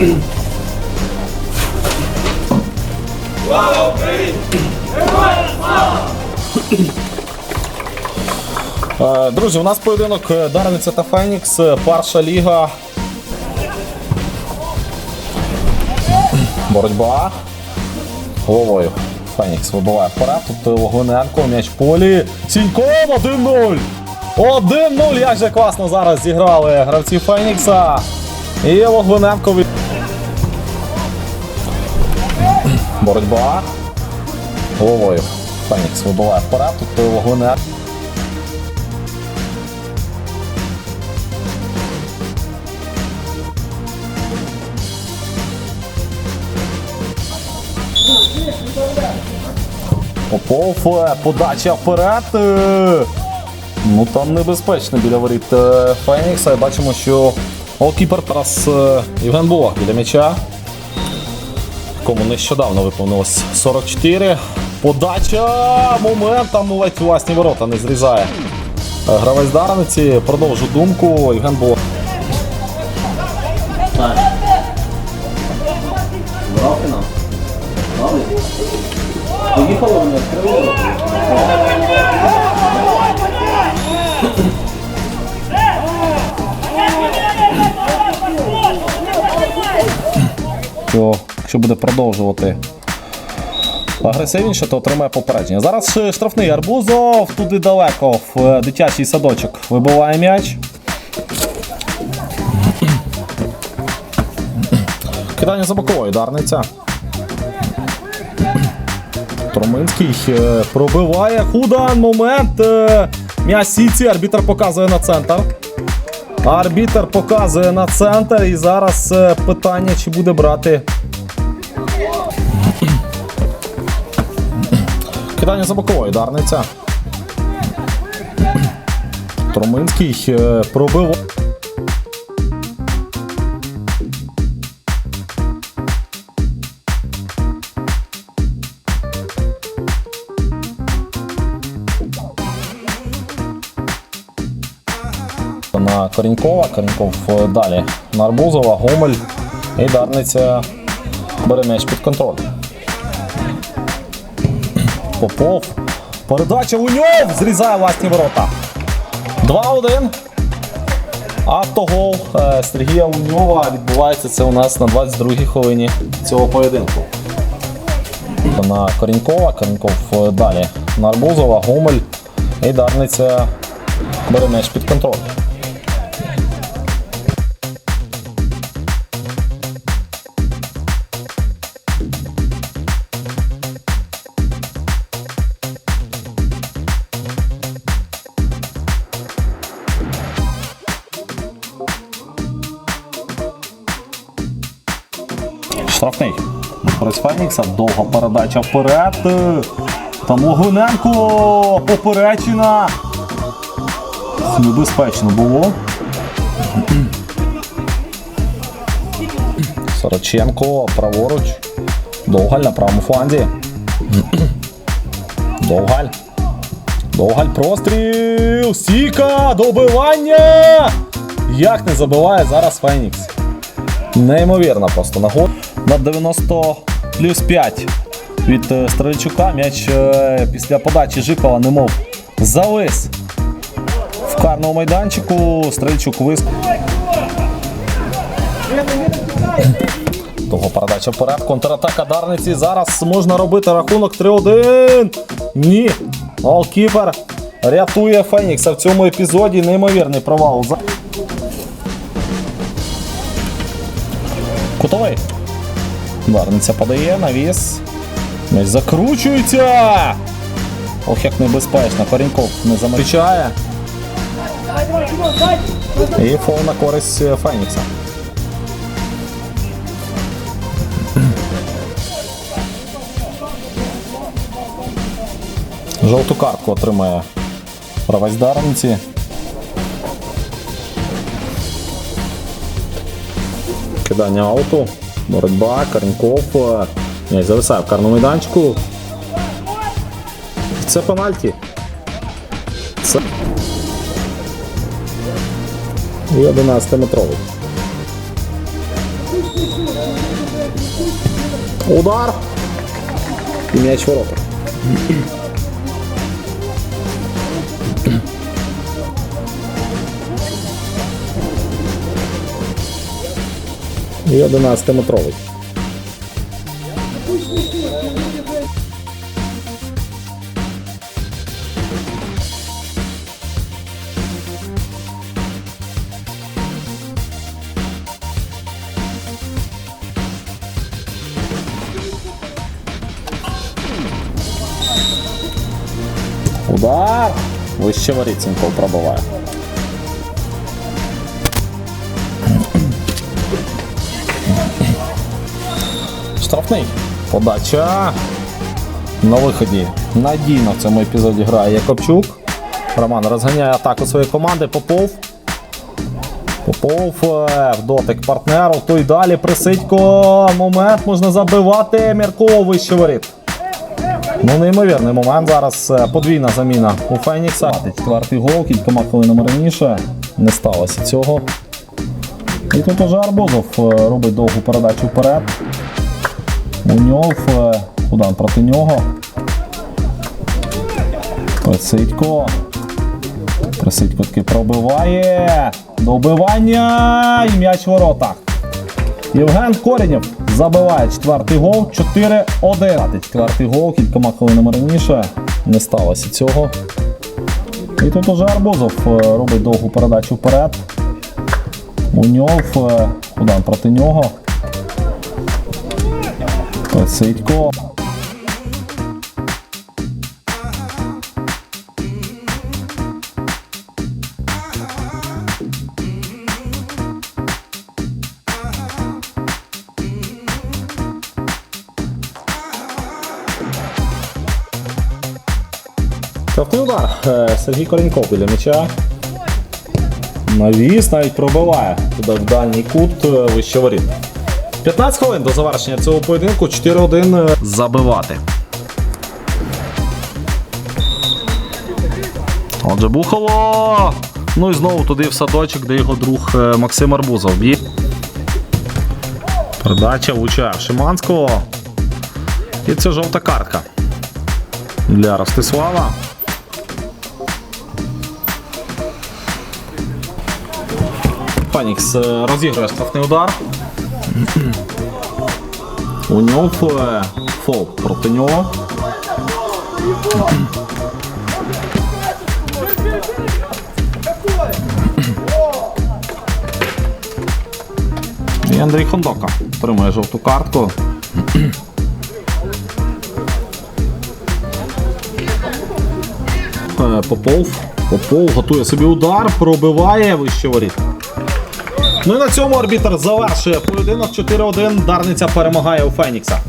Е, Друзі, у нас поєдинок е, Дарниця та Фенікс, е, перша ліга. Боротьба. Головою. Фенікс вибиває вперед. Тут Логвиненко, м'яч в полі. Сіньков 1-0. 1-0. Як же класно зараз зіграли гравці Фенікса. І Логвиненко від... Боротьба. Головою. Фенікс вибиває вперед. Тут Логвиненко. Попов, е, подача вперед. е. Ну там небезпечно біля воріт е, Фенікса. Бачимо, що голкіпер зараз е, Євген Булах біля м'яча. Кому нещодавно виповнилось 44. Подача! Момент там ледь власні ворота не зрізає. Е, Гравець Дарниці. Продовжу думку. Євген Булах. Брав фінал? Брали? Якщо буде продовжувати агресивніше, то отримає попередження. Зараз штрафний Арбузов, туди далеко, в е, дитячий садочок вибиває м'яч. Кидання за боковою Дарниця. Троминський е, пробиває Худан. Момент. е, М'яч сіці. Арбітр показує на центр. Арбітр показує на центр. І зараз питання, чи буде брати. Кидання за боковою Дарниця. Троминський е, пробиває. на Корінькова. Коріньков е, далі на Арбузова, Гомель і Дарниця бере м'яч під контроль. Попов. Передача Луньов зрізає власні ворота. 2-1. Автогол е, Сергія Луньова відбувається це у нас на 22-й хвилині цього поєдинку. На Корінькова, Коріньков е, далі на Арбузова, Гомель і Дарниця бере м'яч під контроль. Штрафний. Користь Фенікса. Довга передача вперед. Там Логвиненко. Поперечина. Небезпечно було. Сороченко праворуч. Довгаль на правому фланзі. Довгаль. Довгаль простріл. Сіка. Добивання. Як не забиває зараз Фенікс. Неймовірна просто нагода. На 90 плюс 5 від е, Стрельчука. М'яч е, після подачі Жикова немов завис в карному майданчику. Стрельчук вис. Того передача вперед. Контратака Дарниці. Зараз можна робити рахунок 3-1. Ні. Голкіпер рятує Фенікса в цьому епізоді. Неймовірний провал. Кутовий. Дарниця подає, навіс. М'яч закручується. Ох, як небезпечно. Коріньков не замовчає. І фол на користь е, Фенікса. Жовту картку отримає Дарниці. Кидання ауту. Боротьба, Каренков. е, М'яч зависає в карному майданчику. Це пенальті. Це. І 11-метровий. Удар. І м'яч ворота. І 11-метровий. Удар! Вище Воріцінков пробиває. Штрафний. Подача. На виході надійно в цьому епізоді грає Якобчук. Роман розганяє атаку своєї команди. Попов. Попов е, в дотик партнеру. Той далі Присидько. Момент можна забивати. Мірков вище воріт. Ну, неймовірний момент. Зараз е, подвійна заміна у Фенікса. Четвертий гол, кількома хвилинами раніше. Не сталося цього. І тут уже Арбузов е, робить довгу передачу вперед. Муньов, е, Худан проти нього. Присидько. Присидько таки пробиває. Добивання і м'яч в воротах. Євген Коренєв забиває четвертий гол 4-1. Четвертий гол кількома хвилинами раніше. Не сталося цього. І тут уже Арбузов е, робить довгу передачу вперед. Муньов, е, Худан проти нього. Пацитько. Штрафний удар. Е, Сергій Кореньков біля м'яча. Навіс навіть пробиває туди в дальній кут е, вище воріт. 15 хвилин до завершення цього поєдинку 4-1 забивати. Отже, Бухало. Ну і знову туди в садочок, де його друг е, Максим Арбузов б'є. Передача влучає Шиманського. І це жовта картка для Ростислава. Фанікс е, розігрує штрафний удар. У нього е, фол проти нього. І Андрій Хондока отримує жовту картку. Е, Попов. Попов готує собі удар, пробиває вище воріт. Ну і на цьому арбітр завершує поєдинок 4-1. Дарниця перемагає у Фенікса.